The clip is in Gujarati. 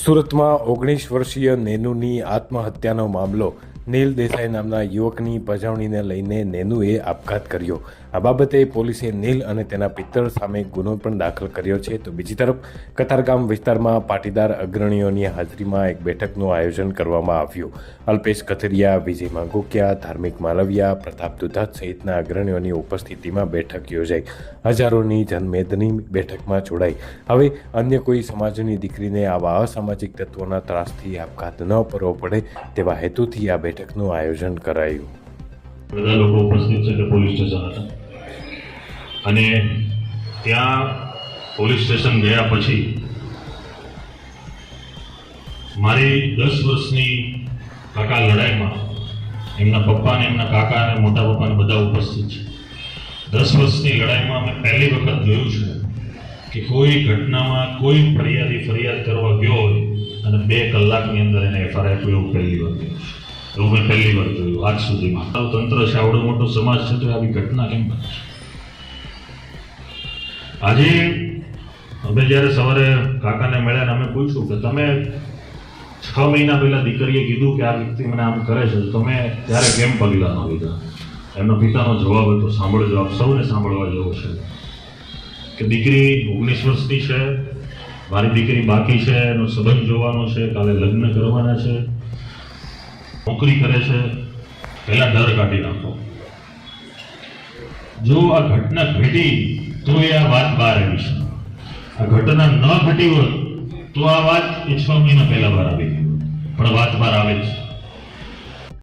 સુરતમાં ઓગણીસ વર્ષીય નેનુની આત્મહત્યાનો મામલો નીલ દેસાઈ નામના યુવકની પજવણીને લઈને નેનુએ આપઘાત કર્યો. આ બાબતે પોલીસે નીલ અને તેના પિત્તળ સામે ગુનો પણ દાખલ કર્યો છે. તો બીજી તરફ, કતારગામ વિસ્તારમાં પાટીદાર અગ્રણીઓની હાજરીમાં એક બેઠકનું આયોજન કરવામાં આવ્યું. અલ્પેશ કથિરિયા, વિજય માંગોકિયા, ધાર્મિક માલવિયા, પ્રતાપ દુધાત સહિતના અગ્રણીઓની ઉપસ્થિતિમાં બેઠક યોજાઈ. હજારોની જનમેદની બેઠકમાં જોડાઈ. હવે અન્ય કોઈ સમાજની દીકરીને આવા અસામાજિક તત્વોના ત્રાસથી આપઘાત ન કરવો પડે તેવા હેતુથી આ બેઠકનું આયોજન કરાયું. બધા લોકો ઉપસ્થિત છે તે પોલીસ સ્ટેશન હતા. અને ત્યાં પોલીસ સ્ટેશન ગયા પછી મારી દસ વર્ષની કાકા લડાઈમાં એમના પપ્પા ને એમના કાકા અને મોટા પપ્પાને બધા ઉપસ્થિત છે. દસ વર્ષની લડાઈમાં અમે પહેલી વખત જોયું છે કે કોઈ ઘટનામાં કોઈ ફરિયાદી ફરિયાદ કરવા ગયો હોય અને બે કલાકની અંદર એને એફઆરઆઈ એવું પહેલી વાર એવું મેં પહેલી વાર જોયું આજ સુધીમાં. આ તંત્ર છે, આવડો મોટો સમાજ છે, તો આવી ઘટના કેમ બને આજે અમે જ્યારે સવારે કાકાને મળ્યા અમે પૂછ્યું કે તમે છ મહિના પહેલા દીકરીએ કીધું કે આ વ્યક્તિ મને આમ કરે છે તમે ત્યારે કેમ પગલાં ન લીધા? એમનો પિતાનો જવાબ હતો, સાંભળજો, આપ સૌને સાંભળવા જેવો છે. કે દીકરી ઓગણીસ વર્ષની છે, મારી દીકરી બાકી છે, એનો સંબંધ જોવાનો છે, કાલે લગ્ન કરવાના છે. નોકરી કરે છે, પહેલા ડર કાઢી નાખો. જો આ ઘટના ઘટી, તો એ આ વાત બહાર આવી છે. આ ઘટના ન ઘટી હોત તો આ વાત એ છ મહિના પહેલા બહાર આવી પણ વાત બહાર આવે છે.